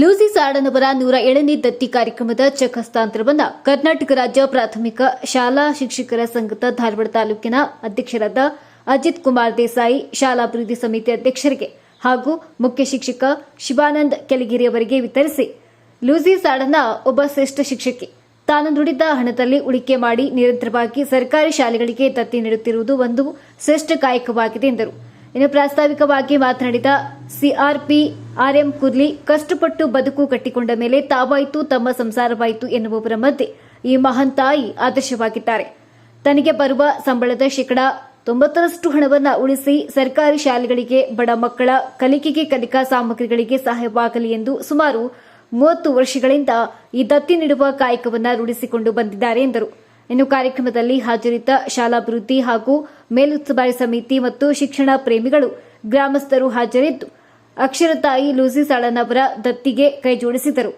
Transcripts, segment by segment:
Lucy ಸಾಡನವರ ನೂರ ಏಳನೇ ದತ್ತಿ ಕಾರ್ಯಕ್ರಮದ ಚೆಕ್ ಹಸ್ತಾಂತರವನ್ನು ಕರ್ನಾಟಕ ರಾಜ್ಯ ಪ್ರಾಥಮಿಕ ಶಾಲಾ ಶಿಕ್ಷಕರ ಸಂಘದ ಧಾರವಾಡ ತಾಲೂಕಿನ ಅಧ್ಯಕ್ಷರಾದ ಅಜಿತ್ ಕುಮಾರ್ ದೇಸಾಯಿ ಶಾಲಾಭಿವೃದ್ಧಿ ಸಮಿತಿ ಅಧ್ಯಕ್ಷರಿಗೆ ಹಾಗೂ ಮುಖ್ಯ ಶಿಕ್ಷಕ ಶಿವಾನಂದ್ ಕೆಳಗಿರಿ ಅವರಿಗೆ ವಿತರಿಸಿ ಲೂಸಿ ಸಾಡನ ಒಬ್ಬ ಶ್ರೇಷ್ಠ ಶಿಕ್ಷಕಿ. ತಾನು ದುಡಿದ ಹಣದಲ್ಲಿ ಉಳಿಕೆ ಮಾಡಿ ನಿರಂತರವಾಗಿ ಸರ್ಕಾರಿ ಶಾಲೆಗಳಿಗೆ ದತ್ತಿ ನೀಡುತ್ತಿರುವುದು ಒಂದು ಶ್ರೇಷ್ಠ ಕಾಯಕವಾಗಿದೆ ಎಂದರು. ಇನ್ನು ಪ್ರಾಸ್ತಾವಿಕವಾಗಿ ಮಾತನಾಡಿದ ಸಿಆರ್ಪಿ ಆರ್ಎಂ ಕುರ್ಲಿ, ಕಷ್ಟಪಟ್ಟು ಬದುಕು ಕಟ್ಟಿಕೊಂಡ ಮೇಲೆ ತಾವಾಯಿತು, ತಮ್ಮ ಸಂಸಾರವಾಯಿತು ಎನ್ನುವವರ ಮಧ್ಯೆ ಈ ಮಹಾನ್ ತಾಯಿ ಆದರ್ಶವಾಗಿದ್ದಾರೆ. ತನಗೆ ಬರುವ ಸಂಬಳದ ಶೇಕಡಾ ತೊಂಬತ್ತರಷ್ಟು ಹಣವನ್ನು ಉಳಿಸಿ ಸರ್ಕಾರಿ ಶಾಲೆಗಳಿಗೆ, ಬಡ ಮಕ್ಕಳ ಕಲಿಕೆಗೆ, ಕಲಿಕಾ ಸಾಮಗ್ರಿಗಳಿಗೆ ಸಹಾಯವಾಗಲಿ ಎಂದು ಸುಮಾರು ಮೂವತ್ತು ವರ್ಷಗಳಿಂದ ಈ ದತ್ತಿ ನೀಡುವ ಕಾಯಕವನ್ನು ರೂಢಿಸಿಕೊಂಡು ಬಂದಿದ್ದಾರೆ ಎಂದರು. ಇನ್ನು ಕಾರ್ಯಕ್ರಮದಲ್ಲಿ ಹಾಜರಿದ್ದ ಶಾಲಾಭಿವೃದ್ಧಿ ಹಾಗೂ ಮೇಲುಸ್ತುವಾರಿ ಸಮಿತಿ ಮತ್ತು ಶಿಕ್ಷಣ ಪ್ರೇಮಿಗಳು ಗ್ರಾಮಸ್ಥರು ಹಾಜರಿದ್ದು ಅಕ್ಷರತಾಯಿ ಲೂಸಿ ಸಾಳನವರ ದತ್ತಿಗೆ ಕೈಜೋಡಿಸಿದರು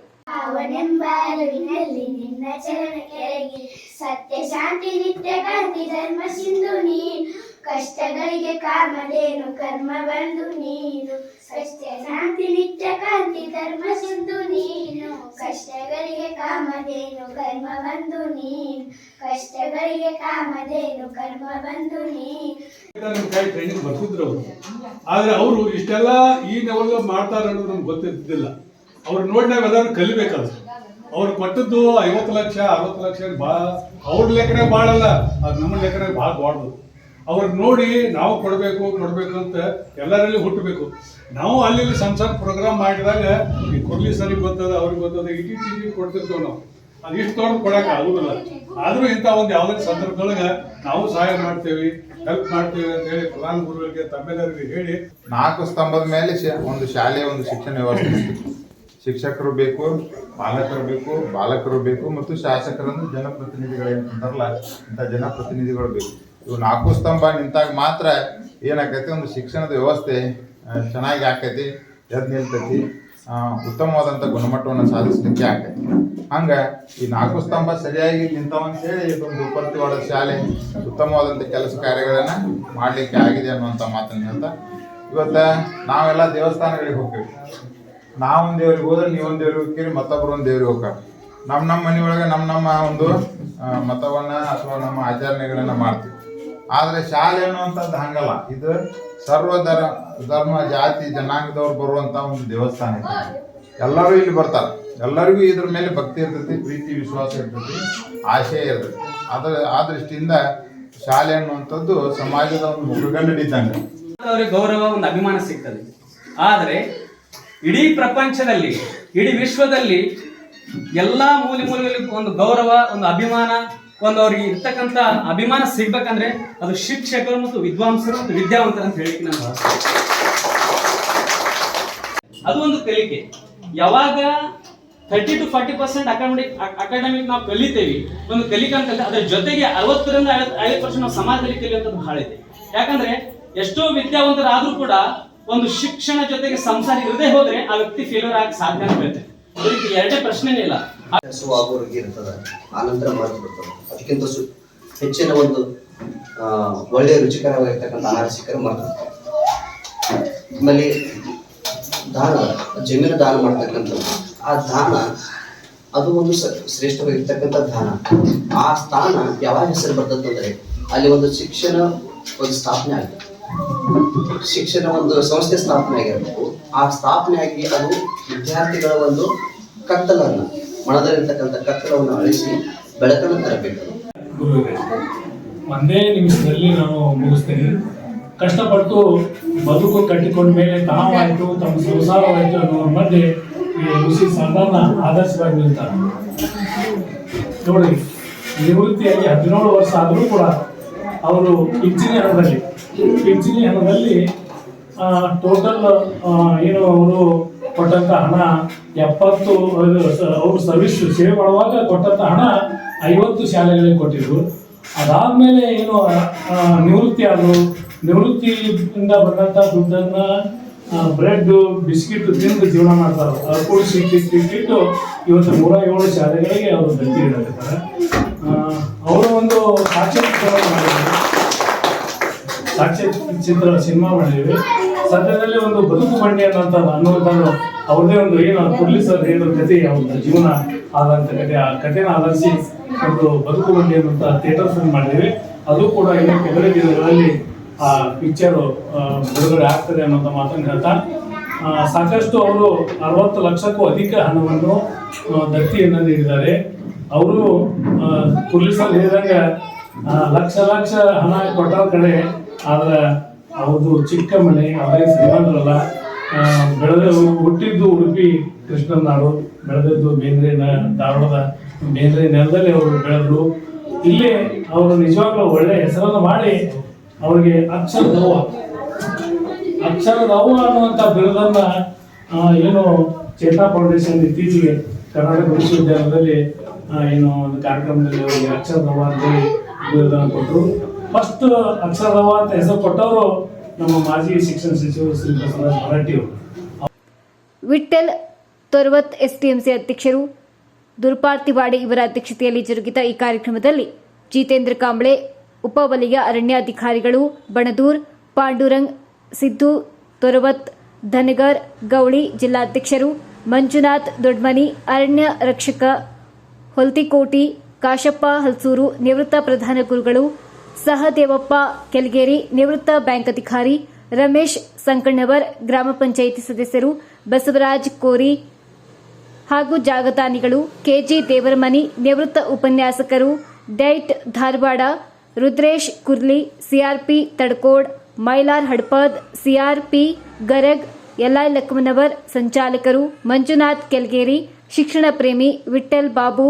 ಸತ್ಯ, ಶಾಂತಿ, ನಿತ್ಯ, ಕಾಂತಿ, ಧರ್ಮ, ಸಿಂಧು, ನೀನು ಕಷ್ಟಗಳಿಗೆ ಕಾಮಧೇನು ಕರ್ಮ ಬಂದು ನೀನು. ಸತ್ಯ ಶಾಂತಿ ನಿತ್ಯ ಕಾಂತಿ ಧರ್ಮ ಸಿಂಧು ನೀನು. ಕಷ್ಟಗಳಿಗೆ ಕಾಮಧೇನು, ಕರ್ಮ ಬಂದು ನೀನು. ಕಷ್ಟಗಳಿಗೆ ಕಾಮಧೇನು, ಕರ್ಮ ಬಂದು ನೀನು. ಬರ್ತಿದ್ರು ಆದ್ರೆ ಅವರು ಇಷ್ಟೆಲ್ಲ ಈ ಲೆವೆಲ್ ಮಾಡ್ತಾರೆ ಅನ್ನೋದು ನಮ್ಗೆ ಗೊತ್ತಿದ್ದಿಲ್ಲ ಅವ್ರು ನೋಡಿ ನಾವೆಲ್ಲರೂ ಕಲಿಬೇಕಲ್ಲ ಅವ್ರು ಕೊಟ್ಟದ್ದು ಐವತ್ತು ಲಕ್ಷ, ಅರವತ್ತು ಲಕ್ಷ, ಭಾಳ. ಅವ್ರ ಲೆಕ್ಕನೇ ಭಾಳಲ್ಲ. ಅದು ನಮ್ಮ ಲೆಕ್ಕನೇ ಭಾಳ ದೊಡ್ಡದು. ಅವ್ರನ್ನ ನೋಡಿ ನಾವು ಕೊಡಬೇಕು ಕೊಡಬೇಕು ಅಂತ ಎಲ್ಲರಲ್ಲಿ ಹುಟ್ಟಬೇಕು. ನಾವು ಅಲ್ಲಿ ಸಂಸಾರ ಪ್ರೋಗ್ರಾಮ್ ಮಾಡಿದಾಗ ಈ ಕೊಡ್ಲಿ ಸರಿ ಗೊತ್ತದ, ಅವ್ರಿಗೆ ಗೊತ್ತದ ಇಟಿ ಕೊಡ್ತಿರ್ತೇವೆ ನಾವು. ಅದು ಇಷ್ಟು ತೊಗೊಂಡು ಕೊಡಕ್ಕೆ ಆಗುದಿಲ್ಲ. ಆದರೂ ಇಂಥ ಒಂದು ಯಾವುದೇ ಸಂದರ್ಭದೊಳಗೆ ನಾವು ಸಹಾಯ ಮಾಡ್ತೇವೆ ಹೆಲ್ಪ್ ಮಾಡ್ತೇವೆ ಅಂತ ಹೇಳಿ ಪ್ರಧಾನ ಗುರುಗಳಿಗೆ, ತಮ್ಮೆಲ್ಲರಿಗೆ ಹೇಳಿ ನಾಲ್ಕು ಸ್ತಂಭದ ಮೇಲೆ ಒಂದು ಶಾಲೆ, ಒಂದು ಶಿಕ್ಷಣ ವ್ಯವಸ್ಥೆ ಶಿಕ್ಷಕರು ಬೇಕು, ಪಾಲಕರು ಬೇಕು, ಬಾಲಕರು ಬೇಕು ಮತ್ತು ಶಾಸಕರನ್ನು ಜನಪ್ರತಿನಿಧಿಗಳು ಅಂತಾರಲ್ಲ, ಇಂಥ ಜನಪ್ರತಿನಿಧಿಗಳು ಬೇಕು. ಇವು ನಾಲ್ಕು ಸ್ತಂಭ ನಿಂತಾಗ ಮಾತ್ರ ಏನಾಕೈತಿ ಒಂದು ಶಿಕ್ಷಣದ ವ್ಯವಸ್ಥೆ ಚೆನ್ನಾಗಿ ಆಕೈತಿ ಎದ್ದು ನಿಲ್ತೈತಿ ಉತ್ತಮವಾದಂಥ ಗುಣಮಟ್ಟವನ್ನು ಸಾಧಿಸಲಿಕ್ಕೆ ಆಗ್ತೈತಿ. ಹಂಗೆ ಈ ನಾಲ್ಕು ಸ್ತಂಭ ಸರಿಯಾಗಿ ನಿಂತವಂತೇಳಿ ಇದೊಂದು ಉಪರ್ತಿವಾದ ಶಾಲೆ ಉತ್ತಮವಾದಂಥ ಕೆಲಸ ಕಾರ್ಯಗಳನ್ನು ಮಾಡಲಿಕ್ಕೆ ಆಗಿದೆ ಅನ್ನುವಂಥ ಮಾತನ್ನು ಹೇಳ್ತಾ, ಇವತ್ತು ನಾವೆಲ್ಲ ದೇವಸ್ಥಾನಗಳಿಗೆ ಹೋಗ್ತೀವಿ. ನಾವೊಂದು ದೇವ್ರಿಗೆ ಹೋದ್ರೆ ನೀವೊಂದು ದೇವ್ರಿಗೆ ಹೋಗ್ತೀರಿ ಮತ್ತೊಬ್ಬರು ಒಂದು ದೇವ್ರಿಗೆ ಹೋಗ್ತಾರೆ. ನಮ್ಮ ನಮ್ಮ ಮನೆಯೊಳಗೆ ನಮ್ಮ ನಮ್ಮ ಒಂದು ಮತವನ್ನ ಅಥವಾ ನಮ್ಮ ಆಚರಣೆಗಳನ್ನು ಮಾಡ್ತೀವಿ. ಆದ್ರೆ ಶಾಲೆ ಅನ್ನುವಂಥದ್ದು ಹಂಗಲ್ಲ. ಇದು ಸರ್ವ ಧರ, ಧರ್ಮ, ಜಾತಿ, ಜನಾಂಗದವ್ರು ಬರುವಂತ ಒಂದು ದೇವಸ್ಥಾನ ಇದೆ. ಎಲ್ಲರೂ ಇಲ್ಲಿ ಬರ್ತಾರೆ. ಎಲ್ಲರಿಗೂ ಇದ್ರ ಮೇಲೆ ಭಕ್ತಿ ಇರ್ತೈತಿ, ಪ್ರೀತಿ, ವಿಶ್ವಾಸ ಇರ್ತೈತಿ ಆಶಯ ಇರ್ತೈತಿ. ಅದ್ರ, ಆ ದೃಷ್ಟಿಯಿಂದ ಶಾಲೆ ಅನ್ನುವಂಥದ್ದು ಸಮಾಜದ ಒಂದು ಮುಖಗಂಡಿದ್ದಂಗೆ ಅವರಿಗೆ ಗೌರವ, ಒಂದು ಅಭಿಮಾನ ಸಿಗ್ತದೆ. ಆದರೆ ಇಡೀ ಪ್ರಪಂಚದಲ್ಲಿ, ಇಡೀ ವಿಶ್ವದಲ್ಲಿ ಎಲ್ಲ ಮೂಲೆ ಮೂಲೆಯಲ್ಲಿ ಒಂದು ಗೌರವ, ಒಂದು ಅಭಿಮಾನ ಒಂದು ಅವ್ರಿಗೆ ಇರ್ತಕ್ಕಂಥ ಅಭಿಮಾನ ಸಿಗ್ಬೇಕಂದ್ರೆ ಅದು ಶಿಕ್ಷಕರು ಮತ್ತು ವಿದ್ವಾಂಸರು ಮತ್ತು ವಿದ್ಯಾವಂತರು ಅಂತ ಹೇಳಿಕ್ಕೆ ನಾನು ಅದು ಒಂದು ಕಲಿಕೆ. ಯಾವಾಗ thirty to forty percent academic academic ನಾವು ಕಲಿತೇವಿ, ಒಂದು ಕಲಿಕೆ ಅಂತ ಅದ್ರ ಜೊತೆಗೆ ಅರವತ್ತರಿಂದ ಐವತ್ತು ಪರ್ಸೆಂಟ್ ನಾವು ಸಮಾಜದಲ್ಲಿ ಕಲಿಯುವಂಥದ್ದು ಬಹಳ ಇದೆ ಯಾಕಂದ್ರೆ ಎಷ್ಟೋ ವಿದ್ಯಾವಂತರಾದ್ರೂ ಕೂಡ ಒಂದು ಶಿಕ್ಷಣ ಜೊತೆಗೆ ಸಂಸಾರ ಇರದೇ ಹೋದ್ರೆ ಆ ವ್ಯಕ್ತಿ ಫೇಲ್ಯೂರ್ ಆಗಕ್ಕೆ ಸಾಧ್ಯ ಅಂತ ಹೇಳ್ತೇನೆ ಅದಕ್ಕೆ ಎರಡೇ ಪ್ರಶ್ನೆನೇ ಇಲ್ಲ. ಹಸುವಾಗೋರಿಗೆ ಇರ್ತದೆ ಆನಂತರ ಮರೆತು ಬಿಡ್ತದೆ ಅದಕ್ಕಿಂತ ಸು ಹೆಚ್ಚಿನ ಒಂದು ಒಳ್ಳೆಯ ರುಚಿಕರವಾಗಿರ್ತಕ್ಕಂಥ ಆಹಾರ ಸಿಕ್ಕರೆ ಮರೆತು ಆಮೇಲೆ ದಾನ ಜಮೀನು ದಾನ ಮಾಡ್ತಕ್ಕಂಥದ್ದು. ಆ ದಾನ ಅದು ಒಂದು ಶ್ರೇಷ್ಠವಾಗಿರ್ತಕ್ಕಂಥ ದಾನ. ಆ ಸ್ಥಾನ ಯಾವಾಗ ಹೆಸರು ಬರ್ತದಂದ್ರೆ ಅಲ್ಲಿ ಒಂದು ಶಿಕ್ಷಣ ಒಂದು ಸ್ಥಾಪನೆ ಆಗಿದೆ ಶಿಕ್ಷಣ ಒಂದು ಸಂಸ್ಥೆ ಸ್ಥಾಪನೆ ಆಗಿರಬೇಕು. ಆ ಸ್ಥಾಪನೆ ಆಗಿ ಅದು ವಿದ್ಯಾರ್ಥಿಗಳ ಒಂದು ಕತ್ತಲನ್ನ ಮನದಲ್ಲಿರ್ತಕ್ಕಂಥ ಕತ್ತಲವನ್ನು ಅಳಿಸಿ ಬೆಳಕನ್ನು ತರಬೇಕು. ಒಂದೇ ನಿಮಿಷದಲ್ಲಿ ನಾನು ಮುಗಿಸ್ತೇನೆ. ಕಷ್ಟಪಟ್ಟು ಬದುಕು ಕಟ್ಟಿಕೊಂಡ ಮೇಲೆ ತಾವಾಯಿತು, ತಮ್ಮ ಸಂಸಾರವಾಯಿತು ಅನ್ನೋರ ಮಧ್ಯೆ ಈ ಋಷಿ ಸಂಧಾನ ಆದರ್ಶವಾಗಿ ನಿಲ್ತಾರೆ. ನೋಡಿ, ನಿವೃತ್ತಿಯಾಗಿ ಹದಿನೇಳು ವರ್ಷ ಆದರೂ ಕೂಡ ಅವರು ಪಿಂಚಣಿ ಹಣದಲ್ಲಿ ಪಿಂಚಣಿ ಹಣದಲ್ಲಿ ಟೋಟಲ್ ಏನು ಅವರು ಕೊಟ್ಟಂತ ಹಣ ಎಪ್ಪತ್ತು ಅವರು ಸರ್ವಿಸ್ ಸೇವೆ ಮಾಡುವಾಗ ಕೊಟ್ಟಂತ ಹಣ ಐವತ್ತು ಶಾಲೆಗಳಿಗೆ ಕೊಟ್ಟಿದ್ರು. ಅದಾದ್ಮೇಲೆ ಏನು ನಿವೃತ್ತಿ ಆದರು. ನಿವೃತ್ತಿಯಿಂದ ಬಂದಂತ ದುಡ್ಡನ್ನ ಬ್ರೆಡ್ ಬಿಸ್ಕಿಟ್ ತಿಂದು ಜೀವನ ಮಾಡ್ತಾರೆ. ಅದು ಕೂಡಿಸಿ ಇಟ್ಟಿಟ್ಟು ಇವತ್ತು ನೂರ ಏಳು ಶಾಲೆಗಳಿಗೆ ಅವರು ದತ್ತಿ ನೀಡುತ್ತಾರೆ ಅವರು ಒಂದು ಸಾಕ್ಷ್ಯ ಚಿತ್ರ ಮಾಡಿದರು. ಸಾಕ್ಷ್ಯ ಚಿತ್ರ ಸಿನಿಮಾ ಮಾಡಿದ್ದೀವಿ ಸದ್ಯದಲ್ಲಿ ಒಂದು ಬದುಕು ಮಂಡಿ ಅನ್ನೋಂಥ ಅನ್ನುವಂಥದ್ದು ಅವ್ರದೇ ಒಂದು ಏನು ಕುರ್ಲಿ ಸರ್ ಕತೆ ಅವ್ರ ಜೀವನ ಆದಂತ ಕತೆ ಆ ಕಥೆನ ಆಧರಿಸಿ ಒಂದು ಬದುಕು ಮಂಡಿ ಅನ್ನುವಂಥ ಥಿಯೇಟರ್ ಫಿಲ್ಮ್ ಮಾಡಿದ್ದೀವಿ. ಅದು ಕೂಡ ಇನ್ನು ಕೆಲವೇ ದಿನಗಳಲ್ಲಿ, ಆ ಪಿಕ್ಚರ್ ಬಿಡುಗಡೆ ಆಗ್ತದೆ ಅನ್ನೋಂಥ ಮಾತನ್ನು ಹೇಳ್ತಾ ಸಾಕಷ್ಟು ಅವರು ಅರವತ್ತು ಲಕ್ಷಕ್ಕೂ ಅಧಿಕ ಹಣವನ್ನು ದತ್ತಿಯನ್ನು ನೀಡಿದ್ದಾರೆ. ಅವರು ಸರ್ ಹೇಳಿದಂಗೆ ಲಕ್ಷ ಲಕ್ಷ ಹಣ ಕೊಟ್ಟ ಕಡೆ, ಆದ್ರೆ ಅವ್ರದ್ದು ಚಿಕ್ಕ ಮನೆ ಅವರೇ ಶ್ರೀಮಂತರಲ್ಲ ಬೆಳೆದ ಹುಟ್ಟಿದ್ದು ಉಡುಪಿ ಕೃಷ್ಣನ ನಾಡು ಬೆಳೆದದ್ದು ಬೇಂದ್ರೆ ಧಾರವಾಡದ ಬೇಂದ್ರೆ ನೆಲದಲ್ಲಿ ಅವರು ಬೆಳೆದ್ರು. ಇಲ್ಲೇ ಅವರು ನಿಜವಾಗ್ಲೂ ಒಳ್ಳೆ ಹೆಸರನ್ನು ಮಾಡಿ ಅವರಿಗೆ ಅಕ್ಷರ ದೌವ ಅಕ್ಷರ ದೌವ ಅನ್ನುವಂಥ ಬಿರುದನ್ನ ಆ, ಏನು ಚೇತನಾ ಫೌಂಡೇಶನ್ ಇತ್ತೀಚೆಗೆ ಕರ್ನಾಟಕ ವಿಶ್ವವಿದ್ಯಾಲಯದಲ್ಲಿ ಏನು ಒಂದು ಕಾರ್ಯಕ್ರಮದಲ್ಲಿ ಅವರಿಗೆ ಅಕ್ಷರ ದೌವ ಅಂತೇಳಿ ಬಿರುದನ್ನು ಕೊಟ್ಟರು ಫಸ್ಟ್ ಅಕ್ಷರವ ಅಂತ ಹೆಸರು ಕೊಟ್ಟವರು ನಮ್ಮ ಮಾಜಿ ಶಿಕ್ಷಣ ಸಚಿವರು ಶ್ರೀ ಬಸವರಾಜ ಮರಾಠಿ ಅವರು ವಿಠ್ಠಲ್ ತೊರವತ್ ಎಸ್ಟಿಎಂಸಿ ಅಧ್ಯಕ್ಷರು ದುರ್ಪಾರ್ತಿವಾಡಿ ಇವರ ಅಧ್ಯಕ್ಷತೆಯಲ್ಲಿ ಜರುಗಿದ ಈ ಕಾರ್ಯಕ್ರಮದಲ್ಲಿ ಜಿತೇಂದ್ರ ಕಾಂಬ್ಳೆ, ಉಪವಲಯ ಅರಣ್ಯಾಧಿಕಾರಿಗಳು ಬಣದೂರ್, ಪಾಂಡುರಂಗ್, ಸಿದ್ದು, ತೊರವತ್, ಧನಗರ್, ಗೌಳಿ ಜಿಲ್ಲಾಧ್ಯಕ್ಷರು, ಮಂಜುನಾಥ್ ದೊಡ್ಮನಿ, ಅರಣ್ಯ ರಕ್ಷಕ ಹೊಲ್ತಿಕೋಟಿ, ಕಾಶಪ್ಪ ಹಲ್ಸೂರು, ನಿವೃತ್ತ ಪ್ರಧಾನ ಗುರುಗಳು ಸಹದೇವಪ್ಪ ಕೆಲ್ಗೇರಿ ನಿವೃತ್ತ ಬ್ಯಾಂಕ್ ಅಧಿಕಾರಿ ರಮೇಶ್ ಸಂಕಣ್ಣವರ್ ಗ್ರಾಮ ಪಂಚಾಯಿತಿ ಸದಸ್ಯರು ಬಸವರಾಜ್ ಕೋರಿ ಹಾಗೂ ಜಾಗತಾನಿಗಳು ಕೆಜಿ ದೇವರಮನಿ ನಿವೃತ್ತ ಉಪನ್ಯಾಸಕರು DIET Dharwad, Rudresh Kurli, CRP Tadkod, Mailar Hadpad, CRP Garag, LI Lakmanavar ಸಂಚಾಲಕರು Manjunath Kelgeri, ಶಿಕ್ಷಣ ಪ್ರೇಮಿ ವಿಠಲ್ ಬಾಬು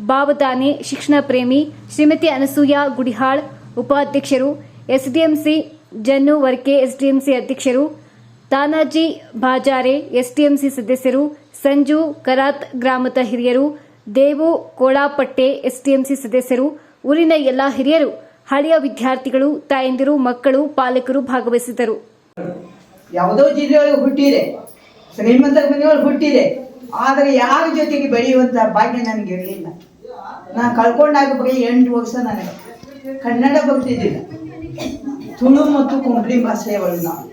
ಬಾವದಾನೆ ಶಿಕ್ಷಣ ಪ್ರೇಮಿ ಶ್ರೀಮತಿ ಅನಸೂಯ ಗುಡಿಹಾಳ್ ಉಪಾಧ್ಯಕ್ಷರು, ಎಸ್ಡಿಎಂಸಿ ಜನ್ನು ವರ್ಕೆ, ಎಸ್ಡಿಎಂಸಿ ಅಧ್ಯಕ್ಷರು, ತಾನಾಜಿ ಬಾಜಾರೆ, ಎಸ್ಡಿಎಂಸಿ ಸದಸ್ಯರು, ಸಂಜು ಕರಾತ್ ಗ್ರಾಮದ ಹಿರಿಯರು, ದೇವು ಕೋಳಾಪಟ್ಟೆ, ಎಸ್ಡಿಎಂಸಿ ಸದಸ್ಯರು, ಊರಿನ ಎಲ್ಲಾ ಹಿರಿಯರು, ಹಳೆಯ ವಿದ್ಯಾರ್ಥಿಗಳು, ತಾಯಂದಿರು, ಮಕ್ಕಳು, ಪಾಲಕರು ಭಾಗವಹಿಸಿದರು ಯಾವುದೋ ಜಿಲ್ಲೆಯೊಳಗೆ ಹುಟ್ಟಿದೆ. ಶ್ರೀಮಂತ ಮನೆಯೊಳಗೆ ಹುಟ್ಟಿದೆ. ಆದರೆ ಯಾರ ಜೊತೆಗೆ ಬೆಳೆಯುವಂಥ ಭಾಗ್ಯ ನನಗೆ ಇರಲಿಲ್ಲ. ನಾನು ಕಳ್ಕೊಂಡಾಗ ಬರೀ ಎಂಟು ವರ್ಷ ನನಗೆ. ಕನ್ನಡ ಬರ್ತಿದ್ದಿಲ್ಲ. ತುಳು ಮತ್ತು ಕೊಂಕಣಿ ಭಾಷೆಯವಳು ನಾವು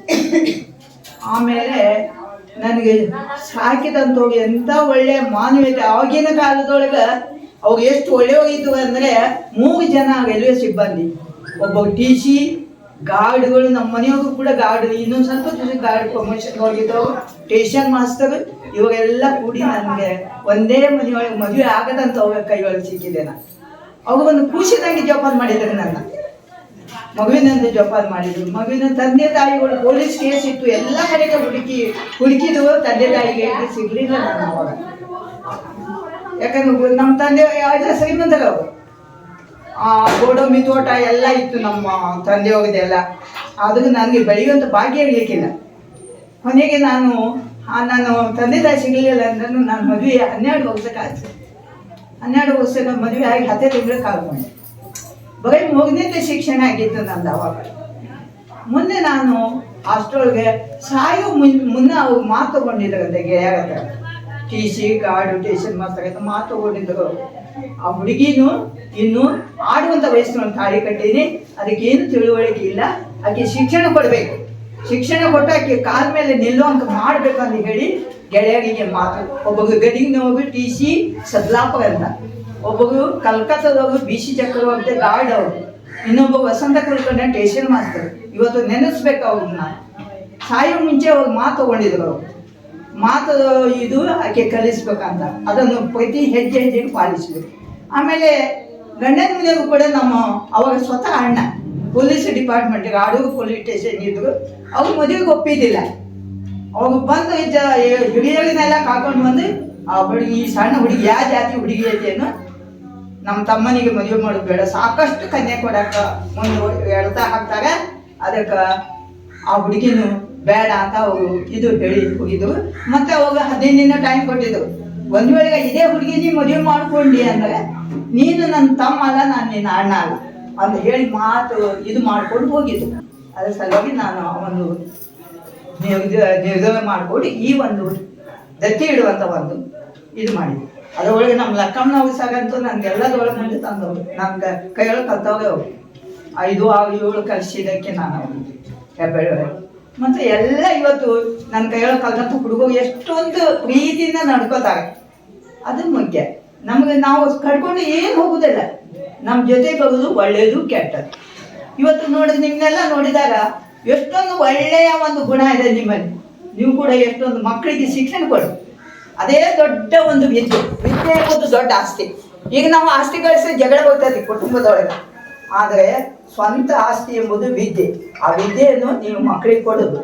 ಆಮೇಲೆ ನನಗೆ ಸಾಕಿದಂಥವ್ರು ಎಂಥ ಒಳ್ಳೆ ಮಾನವೀಯತೆ. ಆವಾಗಿನ ಕಾಲದೊಳಗೆ ಅವ್ರು ಎಷ್ಟು ಒಳ್ಳೆಯವಾಗಿದ್ದು ಅಂದರೆ ಮೂರು ಜನ ರೈಲ್ವೆ ಸಿಬ್ಬಂದಿ. ಒಬ್ಬ ಟಿ ಸಿ, ಗಾರ್ಡ್ಗಳು, ನಮ್ಮ ಮನೆಯವರು ಕೂಡ ಗಾರ್ಡ್. ಇನ್ನೊಂದು ಸ್ವಲ್ಪ ದಿವಸ ಗಾರ್ಡ್ ಪ್ರಮೋಷನ್ ಹೋಗಿದ್ದವು. ಟೇಷನ್ ಮಾಸ್ತರ್ ಇವಾಗೆಲ್ಲ ಕೂಡಿ ನನಗೆ ಒಂದೇ ಮನೆಯೊಳಗೆ ಮದುವೆ ಕೈ ಕೈಯೊಳಗೆ ಸಿಕ್ಕಿದೆ ನಾನು. ಅವರು ಒಂದು ಖುಷಿದಂಗೆ ಜೋಪಾನ ನನ್ನ. ಮಗುವಿನಂದು ಜೋಪಾನ ಮಾಡಿದ್ರು. ಮಗುವಿನ ತಂದೆ ತಾಯಿಗಳು ಪೊಲೀಸ್ ಕೇಸ್ ಇತ್ತು. ಎಲ್ಲ ಕಡೆಗೆ ಹುಡುಕಿ ಹುಡುಕಿದ್ರು ತಂದೆ ತಾಯಿಗೆ ಸಿಗಲಿಲ್ಲ ಸಿಗ್ಲಿಲ್ಲ ನಾನು ಅವಾಗ ಯಾಕಂದ್ರೆ ನಮ್ಮ ತಂದೆ ಎಲ್ಲ ಶ್ರೀಮಂತರವರು ಆ, ಗೋಡಂಬಿ ತೋಟ ಎಲ್ಲ ಇತ್ತು ನಮ್ಮ ತಂದೆ ಹೋಗಿದೆಲ್ಲ ಆದರೂ ನನಗೆ ಬೆಳೆಯುವಂಥ ಭಾಗ್ಯ ಇರಲಿಕ್ಕಿಲ್ಲ. ಕೊನೆಗೆ ನಾನು ನಾನು ತಂದೆ ತಾಯಿ ಸಿಗಲಿಲ್ಲ ಅಂದ್ರೂ ನಾನು ಮದುವೆ ಹನ್ನೆರಡು ವರ್ಷಕ್ಕೆ ಆಯ್ತು ಹನ್ನೆರಡು ವರ್ಷದ ಮದುವೆ ಆಗಿ ಹತ್ತೇ ತಿಂಗಳು ಕಳ್ಕೊಂಡೆ ಬರೀ ಮೂರನೇದೇ ಶಿಕ್ಷಣ ಆಗಿತ್ತು ನಂದು ಅವಾಗ. ಮುಂದೆ ನಾನು ಅಷ್ಟೊಳಗೆ ಸಾಯೋ ಮುನ್, ಮುನ್ನ ಅವ್ರು ಮಾತು ತಗೊಂಡಿದ್ರಂತೆ ಗೆಳೆಯರ ಹತ್ರ. T C card station master ಹತ್ರ ಮಾತು ತಗೊಂಡಿದ್ರು. ಆ ಹುಡುಗಿನು ಇನ್ನು ಆಡುವಂಥ ವಯಸ್ಸಿನ ತಾಳಿ ಕಟ್ಟಿನಿ ಅದಕ್ಕೇನು ತಿಳುವಳಿಕೆ ಇಲ್ಲ. ಆಕೆ ಶಿಕ್ಷಣ ಕೊಡಬೇಕು. ಶಿಕ್ಷಣ ಕೊಟ್ಟು ಆಕೆ ಕಾಲ ಮೇಲೆ ನಿಲ್ಲುವಂತ ಮಾಡ್ಬೇಕು ಅಂತ ಹೇಳಿ ಗೆಳೆಯರಿಗೆ ಮಾತು. ಒಬ್ಬಗ ಗದಿಗಿನವರು ಟಿ ಸಿ ಸದ್ಲಾಪುರ ಅಂತ ಒಬ್ಬರು ಕಲ್ಕತ್ತಾದವರು ಬಿ ಸಿ ಚಕ್ರವರ್ತಿ ಗಾರ್ಡ್ ಅವರು ಇನ್ನೊಬ್ಬ ವಸಂತ ಕುಲಕರ್ಣಿ ಟೇಷನ್ ಮಾಸ್ತರ್ ಇವತ್ತು ನೆನೆಸ್ಬೇಕು ಅವ್ರನ್ನ. ಸಾಯೋ ಮುಂಚೆ ಅವ್ರು ಮಾತು ತಗೊಂಡಿದ್ರು ಅವರು. ಮಾತು ಇದು ಆಕೆ ಕಲಿಸ್ಬೇಕಂತ. ಅದನ್ನು ಪ್ರತಿ ಹೆಜ್ಜೆ ಹೆಜ್ಜೆಗೆ ಪಾಲಿಸ್ಬೇಕು. ಆಮೇಲೆ ಗಂಡನ ಮನೆಯವರು ಕೂಡ ನಮ್ಮ ಅವಾಗ ಸ್ವತಃ ಅಣ್ಣ. ಪೊಲೀಸ್ ಡಿಪಾರ್ಟ್ಮೆಂಟ್ಗೆ ಆಡೂರು ಪೊಲೀಸ್ ಸ್ಟೇಷನ್ ಇದ್ರು. ಅವ್ರು ಮದುವೆಗೆ ಒಪ್ಪಿದ್ದಿಲ್ಲ. ಅವಾಗ ಬಂದು ಹಿರಿಯರನ್ನೆಲ್ಲ ಕಾಕೊಂಡು ಬಂದು, ಆ ಹುಡುಗಿ, ಈ ಸಣ್ಣ ಹುಡುಗಿ ಯಾವ ಜಾತಿ ಹುಡುಗಿ ಐತೇನು ನಮ್ಮ ತಮ್ಮನಿಗೆ ಮದುವೆ ಮಾಡೋದು ಬೇಡ. ಸಾಕಷ್ಟು ಕನ್ಯೆ ಕೊಡಕ್ಕ ಮುಂದೆ ಎಳ್ತಾ ಹಾಕ್ತಾಗ ಅದಕ್ಕೆ ಆ ಹುಡುಗಿನು ಬೇಡ ಅಂತ ಅವರು ಇದು ಹೇಳಿ ಹೋಗಿದ್ದು. ಮತ್ತೆ ಅವಾಗ ಹದಿನೈದು ದಿನ ಟೈಮ್ ಕೊಟ್ಟಿದ್ದು. ಒಂದ್ ವೇಳೆ ಇದೇ ಹುಡುಗಿ ನೀ ಮದುವೆ ಮಾಡ್ಕೊಂಡಿ ಅಂದ್ರೆ ನೀನು ನನ್ನ ತಮ್ಮ ಅಲ್ಲ, ನಾನು ನಿನ್ನ ಅಣ್ಣ ಅಲ್ಲ ಅಂತ ಹೇಳಿ ಮಾತು ಇದು ಮಾಡ್ಕೊಂಡು ಹೋಗಿದ್ದು. ಅದ್ರ ಸಲುವಾಗಿ ನಾನು ಒಂದು ನಿರ್ಧಾರ ಮಾಡಿಕೊಂಡು ಈ ಒಂದು ದತ್ತಿ ಇಡುವಂತ ಒಂದು ಇದು ಮಾಡಿದ್ವಿ ಅದರೊಳಗೆ ನಮ್ಮ ಲಕ್ಕಮ್ಮನ ಉಸಾಗಂತೂ ನನಗೆಲ್ಲದೊಳಗೆ ಮುಂದೆ ತಂದವರು ನನ್ನ ಕೈಯೊಳಗೆ ಕಲ್ತವ್ರೆ ಅವರು ಐದು ಆರು ಏಳು ಕಲಿಸಿದ್ದಕ್ಕೆ ನಾನು ಮತ್ತು ಎಲ್ಲ ಇವತ್ತು ನನ್ನ ಕೈಯೊಳಗೆ ಕಲ್ತಂತ ಹುಡುಗರು ಎಷ್ಟೊಂದು ಪ್ರೀತಿಯಿಂದ ನಡ್ಕೋತಾರೆ. ಅದು ಮುಖ್ಯ. ನಮಗೆ ನಾವು ಕಡ್ಕೊಂಡು ಏನು ಹೋಗುದಿಲ್ಲ. ನಮ್ಮ ಜೊತೆ ಬರೋದು ಒಳ್ಳೆಯದು ಕೆಟ್ಟದ್ದು. ಇವತ್ತು ನೋಡಿದ್ರೆ ನಿಮ್ಮನ್ನೆಲ್ಲ ನೋಡಿದಾಗ ಎಷ್ಟೊಂದು ಒಳ್ಳೆಯ ಒಂದು ಗುಣ ಇದೆ ನಿಮ್ಮಲ್ಲಿ. ನೀವು ಕೂಡ ಎಷ್ಟೊಂದು ಮಕ್ಕಳಿಗೆ ಶಿಕ್ಷಣ ಕೊಡಿ. ಅದೇ ದೊಡ್ಡ ಒಂದು ವಿದ್ಯೆ. ವಿದ್ಯೆ ಒಂದು ದೊಡ್ಡ ಆಸ್ತಿ. ಈಗ ನಾವು ಆಸ್ತಿ ಗಳಿಸಿ ಜಗಳ ಹೋಗ್ತದೆ ಕುಟುಂಬದೊಳಗೆ. ಆದರೆ ಸ್ವಂತ ಆಸ್ತಿ ಎಂಬುದು ವಿದ್ಯೆ. ಆ ವಿದ್ಯೆಯನ್ನು ನೀವು ಮಕ್ಕಳಿಗೆ ಕೊಡೋದು.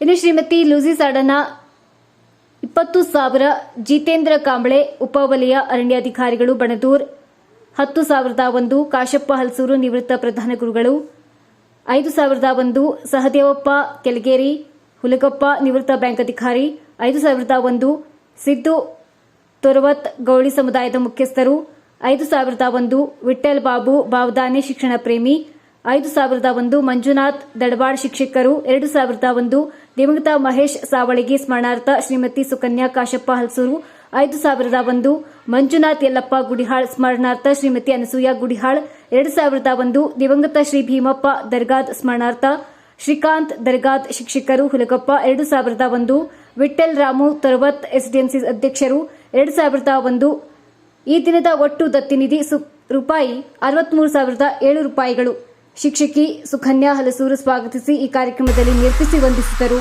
ಇನ್ನು ಶ್ರೀಮತಿ ಲೂಸಿ ಸಾಡನ ಇಪ್ಪತ್ತು ಸಾವಿರ ಜಿತೇಂದ್ರ ಕಾಂಬಳೆ ಉಪವಲಯ ಅರಣ್ಯಾಧಿಕಾರಿಗಳು, ಬಣದೂರ್. ಹತ್ತು ಸಾವಿರದ ಒಂದು ಕಾಶಪ್ಪ ಹಲಸೂರು ನಿವೃತ್ತ ಪ್ರಧಾನ ಗುರುಗಳು. ಐದು ಸಾವಿರದ ಒಂದು ಸಹದೇವಪ್ಪ ಕೆಲಗೇರಿ, ಹುಲಗಪ್ಪ ನಿವೃತ್ತ ಬ್ಯಾಂಕ್ ಅಧಿಕಾರಿ, ಐದು ಸಾವಿರದ ಒಂದು ಸಿದ್ದು ತೊರವತ್ ಗೌಳಿ ಸಮುದಾಯದ ಮುಖ್ಯಸ್ಥರು, ಐದು ಸಾವಿರದ ಒಂದು ವಿಠಲ್ ಬಾಬು ಬಾವದಾನೆ ಶಿಕ್ಷಣ ಪ್ರೇಮಿ, ಐದು ಸಾವಿರದ ಒಂದು ಮಂಜುನಾಥ್ ದಡವಾಡ್ ಶಿಕ್ಷಕರು, ಎರಡು ಸಾವಿರದ ಒಂದು ದಿವಂಗತ ಮಹೇಶ್ ಸಾವಳಿಗೆ ಸ್ಮರಣಾರ್ಥ ಶ್ರೀಮತಿ ಸುಕನ್ಯಾ ಕಾಶಪ್ಪ ಹಲಸೂರು ಐದು ಸಾವಿರದ ಒಂದು ಮಂಜುನಾಥ್ ಯಲ್ಲಪ್ಪ ಗುಡಿಹಾಳ್ ಸ್ಮರಣಾರ್ಥ ಶ್ರೀಮತಿ ಅನಸೂಯ ಗುಡಿಹಾಳ್, ಎರಡು ಸಾವಿರದ ಒಂದು ದಿವಂಗತ ಶ್ರೀ ಭೀಮಪ್ಪ ದರ್ಗಾದ್ ಸ್ಮರಣಾರ್ಥ ಶ್ರೀಕಾಂತ್ ದರ್ಗಾದ್ ಶಿಕ್ಷಕರು ಹುಲಗಪ್ಪ, ಎರಡು ಸಾವಿರದ ಒಂದು ವಿಠಲ್ ರಾಮು ತರವತ್ ಎಸ್ಡಿಎಂಸಿ ಅಧ್ಯಕ್ಷರು, ಎರಡು ಸಾವಿರದ ಒಂದು ಈ ದಿನದ ಒಟ್ಟು ದತ್ತಿನಿಧಿ ನಿಧಿ ರೂಪಾಯಿ ಅರವತ್ಮೂರು ಸಾವಿರದ ಏಳು ರೂಪಾಯಿಗಳು. ಶಿಕ್ಷಕಿ ಸುಕನ್ಯಾ ಹಲಸೂರು ಸ್ವಾಗತಿಸಿ ಈ ಕಾರ್ಯಕ್ರಮದಲ್ಲಿ ನಿರ್ಮಿಸಿ ವಂದಿಸಿದರು.